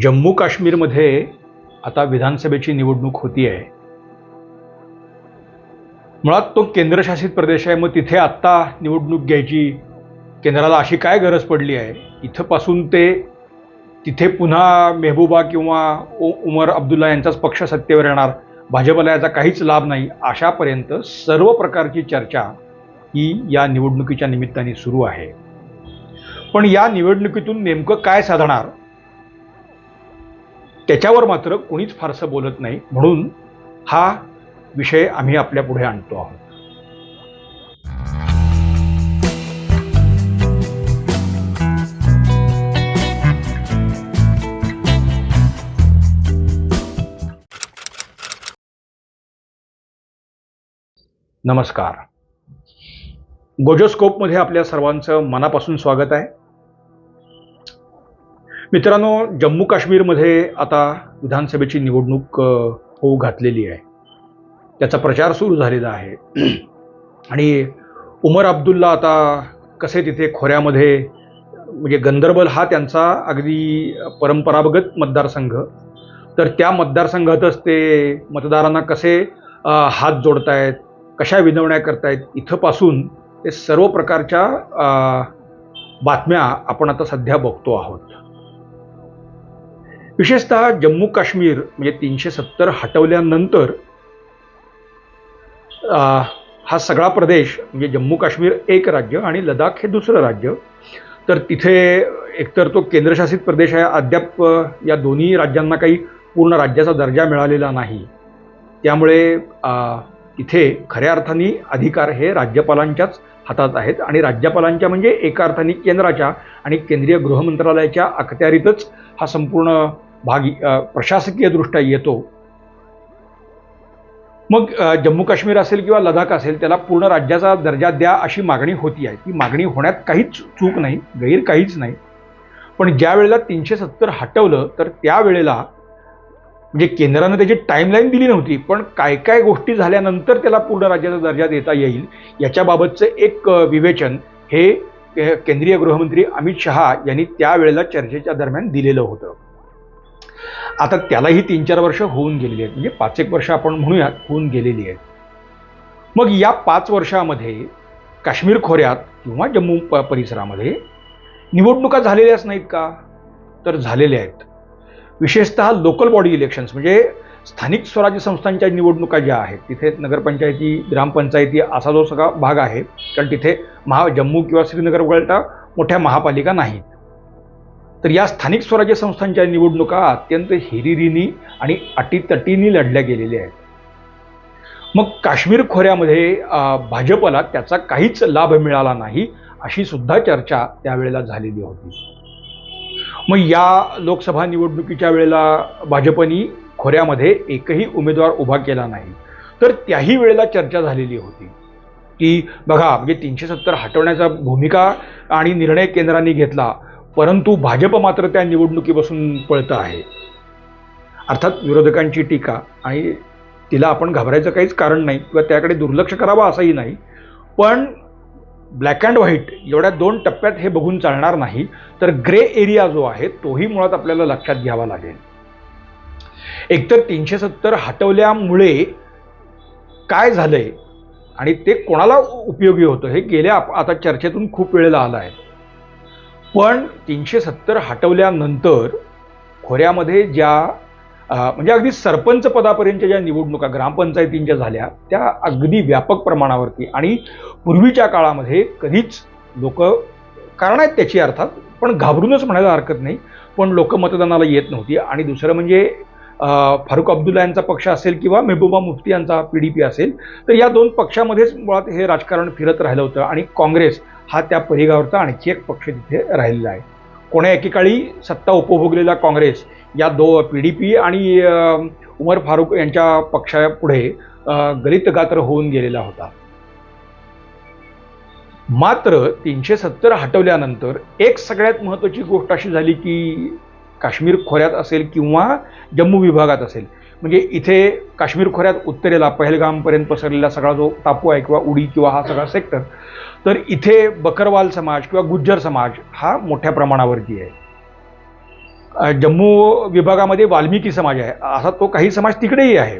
जम्मू काश्मीरमध्ये आता विधानसभेची निवडणूक होती आहे मुळात तो केंद्रशासित प्रदेश आहे मग तिथे आत्ता निवडणूक घ्यायची केंद्राला अशी काय गरज पडली आहे? इथंपासून ते तिथे पुन्हा मेहबूबा किंवा उमर अब्दुल्ला यांचाच पक्ष सत्तेवर येणार भाजपला याचा काहीच लाभ नाही अशापर्यंत सर्व प्रकारची चर्चा ही या निवडणुकीच्या निमित्ताने सुरू आहे. पण या निवडणुकीतून नेमकं काय साधणार? त्याच्यावर मात्र कोणीच फारसं बोलत नाही. म्हणून हा विषय आम्ही आपल्या पुढे आणतो आहोत. नमस्कार. गोजोस्कोपमध्ये आपल्या सर्वांचं मनापासून स्वागत आहे. मित्रांनो जम्मू काश्मीरमध्ये आता विधानसभेची निवडणूक होऊ घातलेली आहे. त्याचा प्रचार सुरू झालेला आहे. आणि उमर अब्दुल्ला आता कसे तिथे खोऱ्यामध्ये म्हणजे गंदरबल हा त्यांचा अगदी परंपरागत मतदारसंघ. तर त्या मतदारसंघातच ते मतदारांना कसे हात जोडतायत कशा विनवण्या करतायत इथंपासून ते सर्व प्रकारच्या बातम्या आपण आता सध्या बघतो आहोत. विशेषतः जम्मू काश्मीर म्हणजे तीनशे सत्तर हटवल्यानंतर हा सगळा प्रदेश म्हणजे जम्मू काश्मीर एक राज्य आणि लडाख हे दुसरं राज्य. तर तिथे एकतर तो केंद्रशासित प्रदेश आहे अद्याप या दोन्ही राज्यांना काही पूर्ण राज्याचा दर्जा मिळालेला नाही. त्यामुळे तिथे खऱ्या अर्थाने अधिकार हे राज्यपालांच्याच हातात आहेत. आणि राज्यपालांच्या म्हणजे एका अर्थाने केंद्राच्या आणि केंद्रीय गृहमंत्रालयाच्या अखत्यारीतच हा संपूर्ण भाग प्रशासकीयदृष्ट्या येतो. मग जम्मू काश्मीर असेल किंवा लडाख असेल त्याला पूर्ण राज्याचा दर्जा द्या अशी मागणी होती आहे. ती मागणी होण्यात काहीच चूक नाही गैर काहीच नाही. पण ज्या वेळेला तीनशे सत्तर हटवलं तर त्यावेळेला म्हणजे केंद्रानं त्याची टाईमलाईन दिली नव्हती पण काय काय गोष्टी झाल्यानंतर त्याला पूर्ण राज्याचा दर्जा देता येईल याच्याबाबतचं एक विवेचन हे केंद्रीय गृहमंत्री अमित शहा यांनी त्यावेळेला चर्चेच्या दरम्यान दिलेलं होतं. आता त्यालाही तीन चार वर्ष होऊन गेलेली आहेत म्हणजे पाच एक वर्ष आपण म्हणूयात होऊन गेलेली आहेत. मग या पाच वर्षामध्ये काश्मीर खोऱ्यात किंवा जम्मू प परिसरामध्ये निवडणुका झालेल्याच नाहीत का? तर झालेल्या आहेत. विशेषतः लोकल बॉडी इलेक्शन्स म्हणजे स्थानिक स्वराज्य संस्थांच्या निवडणुका ज्या आहेत तिथे नगरपंचायती ग्रामपंचायती असा जो सगळा भाग आहे कारण तिथे महा जम्मू किंवा श्रीनगर वगळता मोठ्या महापालिका नाहीत. तर या स्थानिक स्वराज्य संस्थांच्या निवडणुका अत्यंत हिरिरीनी आणि अटीतटीनी लढल्या गेलेल्या आहेत. मग काश्मीर खोऱ्यामध्ये भाजपला त्याचा काहीच लाभ मिळाला नाही अशी सुद्धा चर्चा त्यावेळेला झालेली होती. मग या लोकसभा निवडणुकीच्या वेळेला भाजपनी खोऱ्यामध्ये एकही उमेदवार उभा केला नाही. तर त्याही वेळेला चर्चा झालेली होती. की बघा म्हणजे तीनशे सत्तर हटवण्याचा भूमिका आणि निर्णय केंद्राने घेतला परंतु भाजप मात्र त्या निवडणुकीपासून पळतं आहे. अर्थात विरोधकांची टीका आणि तिला आपण घाबरायचं काहीच कारण नाही किंवा त्याकडे दुर्लक्ष करावं असंही नाही. पण ब्लॅक अँड व्हाईट एवढ्या दोन टप्प्यात हे बघून चालणार नाही. तर ग्रे एरिया जो आहे तोही मुळात आपल्याला लक्षात घ्यावा लागेल. एकतर तीनशे सत्तर हटवल्यामुळे काय झालंय आणि ते कोणाला उपयोगी होतं हे गेल्या आता चर्चेतून खूप वेळेला आलं आहे. पण तीनशे सत्तर हटवल्यानंतर खोऱ्यामध्ये ज्या म्हणजे अगदी सरपंच पदापर्यंतच्या ज्या निवडणुका ग्रामपंचायतींच्या झाल्या त्या अगदी व्यापक प्रमाणावरती आणि पूर्वीच्या काळामध्ये कधीच लोक कारण आहेत त्याची अर्थात पण घाबरूनच म्हणायला हरकत नाही. पण लोक मतदानाला येत नव्हती आणि दुसरं म्हणजे फारुख अब्दुल्ला यांचा पक्ष असेल किंवा मेहबूबा मुफ्ती यांचा पी डी पी असेल तर या दोन पक्षामध्येच मुळात हे राजकारण फिरत राहिलं होतं आणि काँग्रेस हा त्या परिघावरचा आणखी एक पक्ष तिथे राहिलेला आहे. कोण्या एकेकाळी सत्ता उपभोगलेला काँग्रेस या दो पी डी पी आणि उमर फारूक यांच्या पक्षापुढे गलितगात्र होऊन गेलेला होता. मात्र तीनशे सत्तर हटवल्यानंतर एक सगळ्यात महत्त्वाची गोष्ट अशी झाली की काश्मीर खोऱ्यात असेल किंवा जम्मू विभागात असेल म्हणजे इथे काश्मीर खोऱ्यात उत्तरेला पहलगामपर्यंत पसरलेला सगळा जो टापू आहे किंवा उडी किंवा हा सगळा सेक्टर तर इथे बकरवाल समाज किंवा गुज्जर समाज हा मोठ्या प्रमाणावरती आहे. जम्मू विभागामध्ये वाल्मिकी समाज आहे. असा तो काही समाज तिकडेही आहे.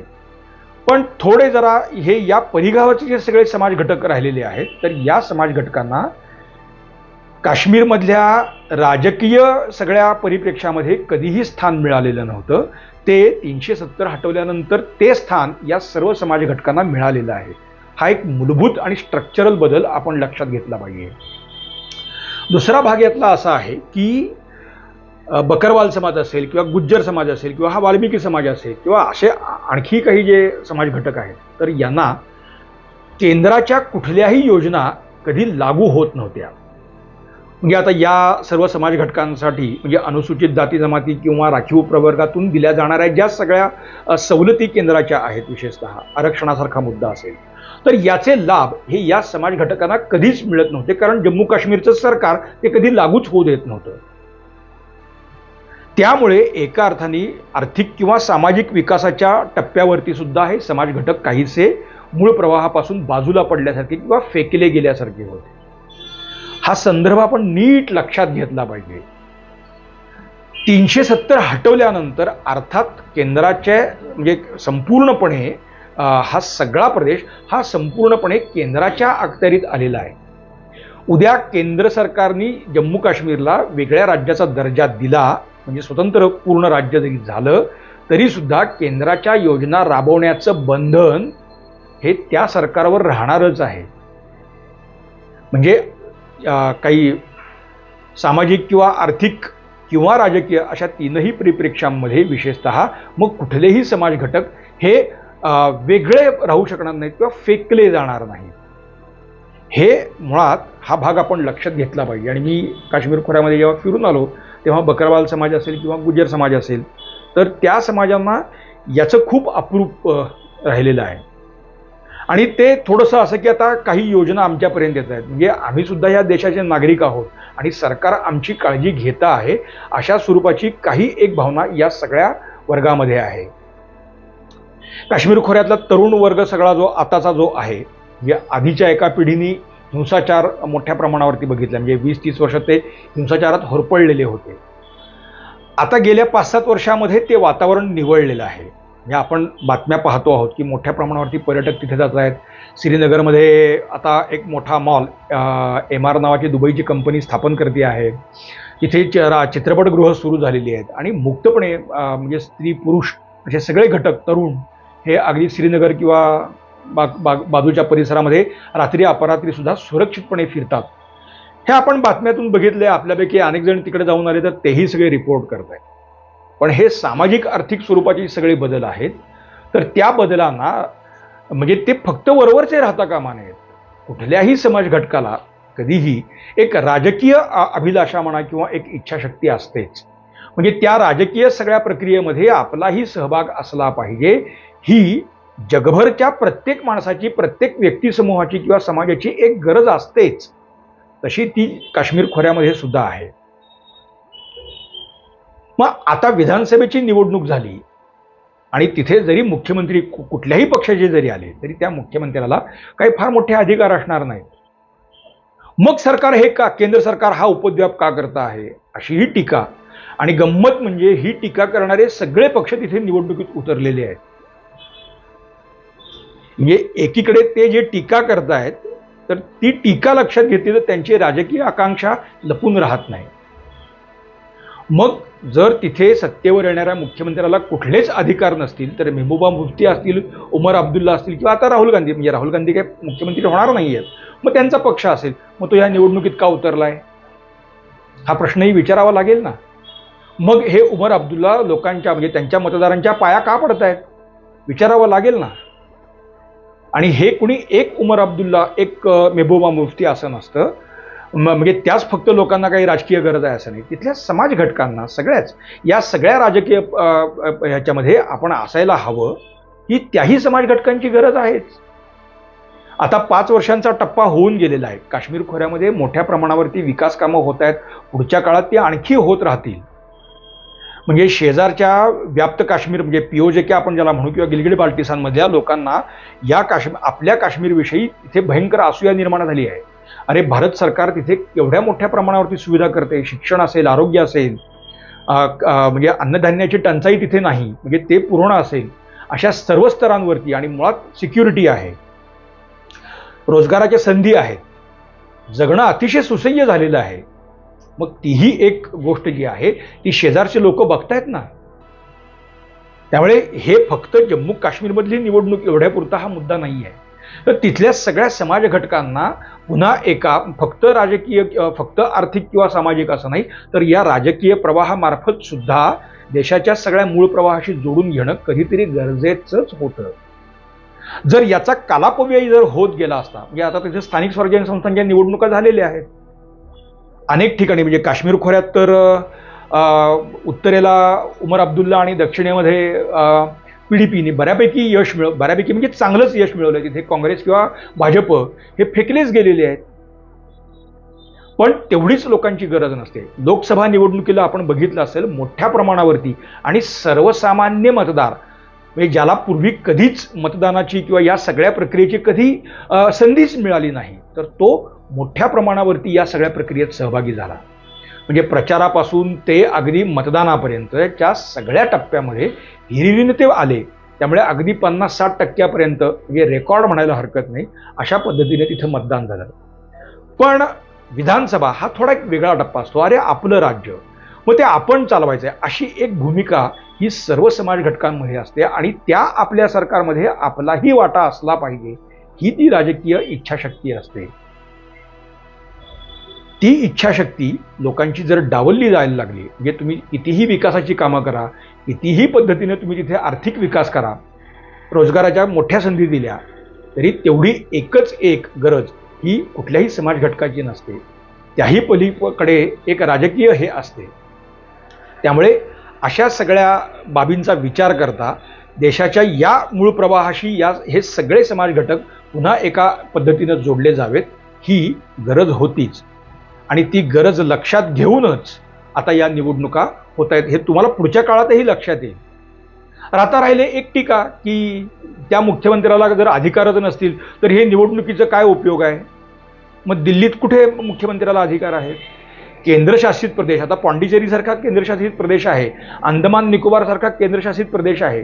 पण थोडे जरा हे या परिघावरचे जे सगळे समाज घटक राहिलेले आहेत तर या समाज घटकांना काश्मीरमधल्या राजकीय सगळ्या परिप्रेक्षामध्ये कधीही स्थान मिळालेलं नव्हतं. ते तीनशे सत्तर हटवल्यानंतर ते स्थान या सर्व समाज घटकांना मिळालेलं आहे. हा एक मूलभूत आणि स्ट्रक्चरल बदल आपण लक्षात घेतला पाहिजे. दुसरा भाग यातला असा आहे की बकरवाल समाज असेल किंवा गुज्जर समाज असेल किंवा हा वाल्मिकी समाज असेल किंवा असे आणखी काही जे समाज घटक आहेत तर यांना केंद्राच्या कुठल्याही योजना कधी लागू होत नव्हत्या. म्हणजे आता या सर्व समाज घटकांसाठी म्हणजे अनुसूचित जाती जमाती किंवा राखीव प्रवर्गातून दिल्या जाणाऱ्या ज्या सगळ्या सवलती केंद्राच्या आहेत विशेषतः आरक्षणासारखा मुद्दा असेल तर याचे लाभ हे या समाज घटकांना कधीच मिळत नव्हते कारण जम्मू काश्मीरचं सरकार ते कधी लागूच होऊ देत नव्हतं. त्यामुळे एका अर्थाने आर्थिक किंवा सामाजिक विकासाच्या टप्प्यावरती सुद्धा हे समाज घटक काहीसे मूळ प्रवाहापासून बाजूला पडल्यासारखे किंवा फेकले गेल्यासारखे होते. हा संदर्भ आपण नीट लक्षात घेतला पाहिजे. तीनशे सत्तर हटवल्यानंतर अर्थात केंद्राचे म्हणजे संपूर्णपणे हा सगळा प्रदेश हा संपूर्णपणे केंद्राच्या अखत्यारीत आलेला आहे. उद्या केंद्र सरकारने जम्मू काश्मीरला वेगळ्या राज्याचा दर्जा दिला म्हणजे स्वतंत्र पूर्ण राज्य जरी झालं तरी सुद्धा केंद्राच्या योजना राबवण्याचं बंधन हे त्या सरकारवर राहणारच आहे. म्हणजे काही सामाजिक किंवा आर्थिक किंवा राजकीय अशा तीनही परिप्रेक्षांमध्ये विशेषतः मग कुठलेही समाज घटक हे वेगळे राहू शकणार नाहीत किंवा फेकले जाणार नाहीत हे मुळात हा भाग आपण लक्षात घेतला पाहिजे. आणि मी काश्मीर खोऱ्यामध्ये जेव्हा फिरून आलो तेव्हा बकरवाल समाज असेल किंवा गुजर समाज असेल तर त्या समाजांना याचं खूप अप्रूप राहिलेलं आहे. आणि ते थोडंसं असं की आता काही योजना आमच्यापर्यंत येत आहेत. म्हणजे आम्ही सुद्धा या देशाचे नागरिक आहोत आणि सरकार आमची काळजी घेतं आहे अशा स्वरूपाची काही एक भावना या सगळ्या वर्गामध्ये आहे. काश्मीर खोऱ्यातला तरुण वर्ग सगळा जो आताचा जो आहे म्हणजे आधीच्या एका पिढीने हिंसाचार मोठ्या प्रमाणावरती बघितला. म्हणजे वीस तीस वर्ष ते हिंसाचारात होरपळलेले होते. आता गेल्या पाच सात वर्षामध्ये ते वातावरण निवळलेलं आहे. म्हणजे आपण बातम्या पाहतो आहोत की मोठ्या प्रमाणावरती पर्यटक तिथे जात आहेत. श्रीनगरमध्ये आता एक मोठा मॉल एम आर नावाची दुबईची कंपनी स्थापन करते आहे. तिथे च- रा- चित्रपटगृह सुरू झालेली आहेत. आणि मुक्तपणे म्हणजे स्त्री पुरुष असे सगळे घटक तरुण हे अगदी श्रीनगर किंवा बाग बाग बाजूच्या परिसरामध्ये रात्री अपरात्रीसुद्धा सुरक्षितपणे फिरतात. हे आपण बातम्यातून बघितले आपल्यापैकी अनेक जण तिकडे जाऊन आले तर तेही सगळे रिपोर्ट करत आहेत पण हे सामाजिक आर्थिक स्वरूपाचे सगळे बदल आहेत. तर त्या बदलांना म्हणजे ते फक्त वरवरचे राहता कामा नयेत. कुठल्याही समाज घटकाला कधीही एक राजकीय अभिलाषा म्हणा किंवा एक इच्छाशक्ती असतेच. म्हणजे त्या राजकीय सगळ्या प्रक्रियेमध्ये आपलाही सहभाग असला पाहिजे. ही जगभरच्या प्रत्येक माणसाची प्रत्येक व्यक्तिसमूहाची किंवा समाजाची एक गरज असतेच. तशी ती काश्मीर खोऱ्यामध्ये सुद्धा आहे. मग आता विधानसभेची निवडणूक झाली आणि तिथे जरी मुख्यमंत्री कु- कुठल्याही पक्षाचे जरी आले तरी त्या मुख्यमंत्र्याला काही फार मोठे अधिकार असणार नाहीत. मग सरकार हे का केंद्र सरकार हा उपद्व्याप का करत आहे अशी ही टीका. आणि गंमत म्हणजे ही टीका करणारे सगळे पक्ष तिथे निवडणुकीत उतरलेले आहेत. म्हणजे एकीकडे ते जे टीका करतायत तर ती टीका लक्षात घेतली तर त्यांची राजकीय आकांक्षा लपून राहत नाही. मग जर तिथे सत्तेवर येणाऱ्या मुख्यमंत्र्याला कुठलेच अधिकार नसतील तर मेहबूबा मुफ्ती असतील उमर अब्दुल्ला असतील किंवा आता राहुल गांधी म्हणजे राहुल गांधी काही मुख्यमंत्री होणार नाही आहेत मग त्यांचा पक्ष असेल मग तो या निवडणुकीत का उतरलाय? हा प्रश्नही विचारावा लागेल ना. मग हे उमर अब्दुल्ला लोकांच्या म्हणजे त्यांच्या मतदारांच्या पाया का पडत आहेत विचारावं लागेल ना. आणि हे कुणी एक उमर अब्दुल्ला एक मेहबूबा मुफ्ती असं नसतं म्हणजे त्याच फक्त लोकांना काही राजकीय गरज आहे असं नाही. तिथल्या समाज घटकांना सगळ्याच या सगळ्या राजकीय ह्याच्यामध्ये आपण असायला हवं ही त्याही समाज घटकांची गरज आहेच. आता पाच वर्षांचा टप्पा होऊन गेलेला आहे. काश्मीर खोऱ्यामध्ये मोठ्या प्रमाणावरती विकास कामं होत आहेत. पुढच्या काळात ती आणखी होत राहतील. म्हणजे शेजारच्या व्याप्त काश्मीर म्हणजे पीओजेके आपण ज्याला म्हणू किंवा गिलगिड बाल्टिसांमधल्या लोकांना या काश्मीर आपल्या काश्मीरविषयी इथे भयंकर असूया निर्माण झाली आहे. अरे भारत सरकार तिथे एवढ्या मोठ्या प्रमाणावरती सुविधा करते शिक्षण असेल आरोग्य असेल म्हणजे अन्नधान्याची टंचाई तिथे नाही म्हणजे ते पूर्ण असेल अशा सर्व स्तरांवरती आणि मुळात सिक्युरिटी आहे. रोजगाराच्या संधी आहेत. जगणं अतिशय सुसह्य झालेलं आहे. मग तीही एक गोष्ट जी आहे ती शेजारचे लोक बघतायत ना. त्यामुळे हे फक्त जम्मू काश्मीरमधली निवडणूक एवढ्यापुरता हा मुद्दा नाही आहे तर तिथल्या सगळ्या समाज घटकांना पुन्हा एका फक्त राजकीय फक्त आर्थिक किंवा सामाजिक असं नाही तर या राजकीय प्रवाहामार्फत सुद्धा देशाच्या सगळ्या मूळ प्रवाहाशी जोडून घेणं कधीतरी गरजेचंच होतं. जर याचा कालापव्यय जर होत गेला असता म्हणजे आता तिथे स्थानिक स्वराज्य संस्थांच्या निवडणुका झालेल्या आहेत. अनेक ठिकाणी म्हणजे काश्मीर खोऱ्यात तर उत्तरेला उमर अब्दुल्ला आणि दक्षिणेमध्ये पीडीपीने बऱ्यापैकी यश मिळव बऱ्यापैकी म्हणजे चांगलंच यश मिळवलं तिथे. काँग्रेस किंवा भाजप हे फेकलेच गेलेले आहेत. पण तेवढीच लोकांची गरज नसते. लोकसभा निवडणुकीला आपण बघितलं असेल मोठ्या प्रमाणावरती आणि सर्वसामान्य मतदार म्हणजे ज्याला पूर्वी कधीच मतदानाची किंवा या सगळ्या प्रक्रियेची कधी संधीच मिळाली नाही तर तो मोठ्या प्रमाणावरती या सगळ्या प्रक्रियेत सहभागी झाला. म्हणजे प्रचारापासून ते अगदी मतदानापर्यंतच्या सगळ्या टप्प्यामध्ये हिरिरीने ते आले. त्यामुळे अगदी पन्नास साठ टक्क्यापर्यंत म्हणजे रेकॉर्ड म्हणायला हरकत नाही अशा पद्धतीने तिथं मतदान झालं. पण विधानसभा हा थोडा एक वेगळा टप्पा असतो. अरे आपलं राज्य. मग ते आपण चालवायचं आहे अशी एक भूमिका ही सर्व समाज घटकांमध्ये असते आणि त्या आपल्या सरकारमध्ये आपलाही वाटा असला पाहिजे ही ती राजकीय इच्छाशक्ती असते. ती इच्छाशक्ती लोकांची जर डावलली जायला लागली म्हणजे तुम्ही कितीही विकासाची कामं करा कितीही पद्धतीने तुम्ही तिथे आर्थिक विकास करा रोजगाराच्या मोठ्या संधी दिल्या तरी तेवढी एकच एक गरज ही कुठल्याही समाज घटकाची नसते. त्याही पलीकडे एक राजकीय हे असते. त्यामुळे अशा सगळ्या बाबींचा विचार करता देशाच्या या मूळ प्रवाहाशी या हे सगळे समाज घटक पुन्हा एका पद्धतीनं जोडले जावेत ही गरज होतीच. आणि ती गरज लक्षात घेऊनच आता या निवडणुका होत आहेत. हे तुम्हाला पुढच्या काळातही लक्षात येईल. आता राहिले एक टीका की त्या मुख्यमंत्र्याला जर अधिकारच नसतील तर हे निवडणुकीचं काय उपयोग आहे? मग दिल्लीत कुठे मुख्यमंत्र्याला अधिकार आहेत? केंद्रशासित प्रदेश आता पॉंडिचेरीसारखा केंद्रशासित प्रदेश आहे अंदमान निकोबारसारखा केंद्रशासित प्रदेश आहे.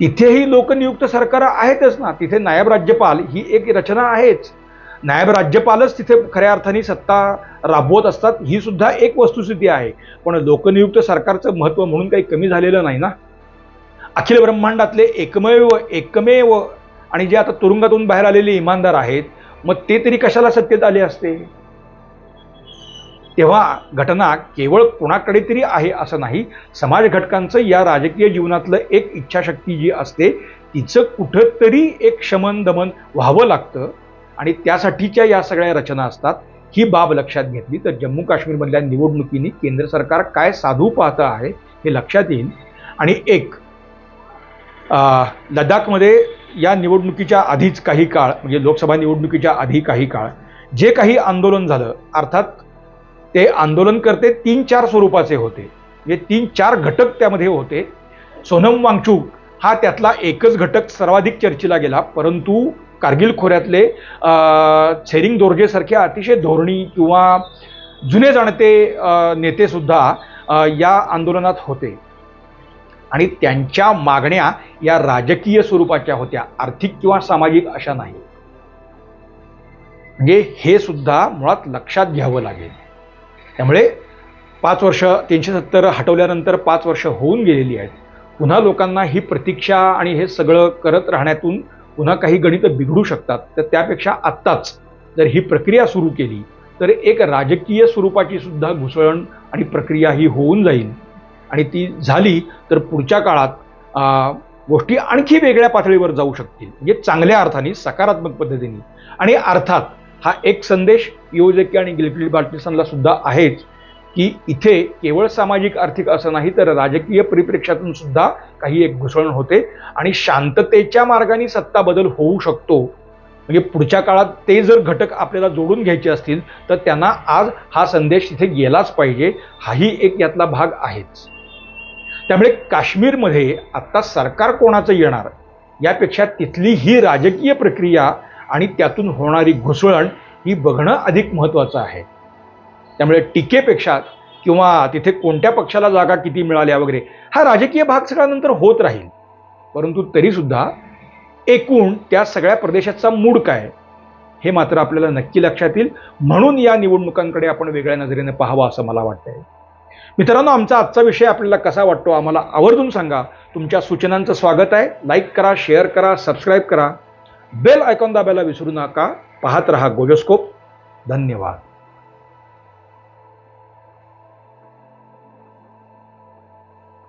तिथेही लोकनियुक्त सरकार आहेतच ना. तिथे नायब राज्यपाल ही एक रचना आहेच. नायब राज्यपालच तिथे खऱ्या अर्थाने सत्ता राबवत असतात ही सुद्धा एक वस्तुस्थिती आहे. पण लोकनियुक्त सरकारचं महत्त्व म्हणून काही कमी झालेलं नाही ना? अखिल ब्रह्मांडातले एकमेव एकमेव आणि जे आता तुरुंगातून बाहेर आलेले इमानदार आहेत मग ते तरी कशाला सत्तेत आले असते? तेव्हा घटना केवळ कोणाकडे तरी आहे असं नाही समाज घटकांचं या राजकीय जीवनातलं एक इच्छाशक्ती जी असते तिचं कुठंतरी एक शमन दमन व्हावं लागतं. आणि त्यासाठीच्या या सगळ्या रचना असतात ही बाब लक्षात घेतली तर जम्मू काश्मीरमधल्या निवडणुकीने केंद्र सरकार काय साधू पाहतं आहे हे लक्षात येईल. आणि एक लडाखमध्ये या निवडणुकीच्या आधीच काही काळ म्हणजे लोकसभा निवडणुकीच्या आधी काही काळ जे काही आंदोलन झालं अर्थात ते आंदोलनकर्ते तीन चार स्वरूपाचे होते. म्हणजे तीन चार घटक त्यामध्ये होते. सोनम वांगचूक हा त्यातला एकच घटक सर्वाधिक चर्चेला गेला परंतु कारगिल खोऱ्यातले छेरिंग दोर्जेसारखे अतिशय धोरणी किंवा जुने जाणते नेतेसुद्धा या आंदोलनात होते. आणि त्यांच्या मागण्या या राजकीय स्वरूपाच्या होत्या आर्थिक किंवा सामाजिक अशा नाही. म्हणजे हे सुद्धा मुळात लक्षात घ्यावं लागेल. त्यामुळे पाच वर्ष तीनशे सत्तर हटवल्यानंतर पाच वर्ष होऊन गेलेली आहेत. पुन्हा लोकांना ही प्रतीक्षा आणि हे सगळं करत राहण्यातून पुन्हा काही गणितं बिघडू शकतात तर त्यापेक्षा आत्ताच जर ही प्रक्रिया सुरू केली तर एक राजकीय स्वरूपाची सुद्धा घुसळण आणि प्रक्रिया ही होऊन जाईल. आणि ती झाली तर पुढच्या काळात गोष्टी आणखी वेगळ्या पातळीवर जाऊ शकतील. म्हणजे चांगल्या अर्थाने सकारात्मक पद्धतीने. आणि अर्थात हा एक संदेश योजकी आणि गिलफिल्ड बाल्टिस्तानला सुद्धा आहेच. की इथे केवळ सामाजिक आर्थिक असं नाही तर राजकीय परिप्रेक्ष्यातून सुद्धा काही एक घुसळण होते. आणि शांततेच्या मार्गाने सत्ता बदल होऊ शकतो. म्हणजे पुढच्या काळात ते जर घटक आपल्याला जोडून घ्यायचे असतील तर त्यांना आज हा संदेश तिथे गेलाच पाहिजे. हाही एक यातला भाग आहेच. त्यामुळे काश्मीरमध्ये आत्ता सरकार कोणाचं येणार? यापेक्षा तिथली ही राजकीय प्रक्रिया आणि त्यातून होणारी घुसळण ही बघणं अधिक महत्त्वाचं आहे. त्यामुळे टीकेपेक्षा किंवा तिथे कोणत्या पक्षाला जागा किती मिळाल्या वगैरे हा राजकीय भाग सगळा नंतर होत राहील. परंतु तरीसुद्धा एकूण त्या सगळ्या प्रदेशाचा मूड काय हे मात्र आपल्याला नक्की लक्षात येईल. म्हणून या निवडणुकांकडे आपण वेगळ्या नजरेने पाहावं असं मला वाटतंय. मित्रांनो आमचा आजचा विषय आपल्याला कसा वाटतो आम्हाला आवर्जून सांगा. तुमच्या सूचनांचं स्वागत आहे. लाईक करा शेअर करा सबस्क्राईब करा. बेल आयकॉन दाबायला विसरू नका. पाहत रहा गोजोस्कोप धन्यवाद.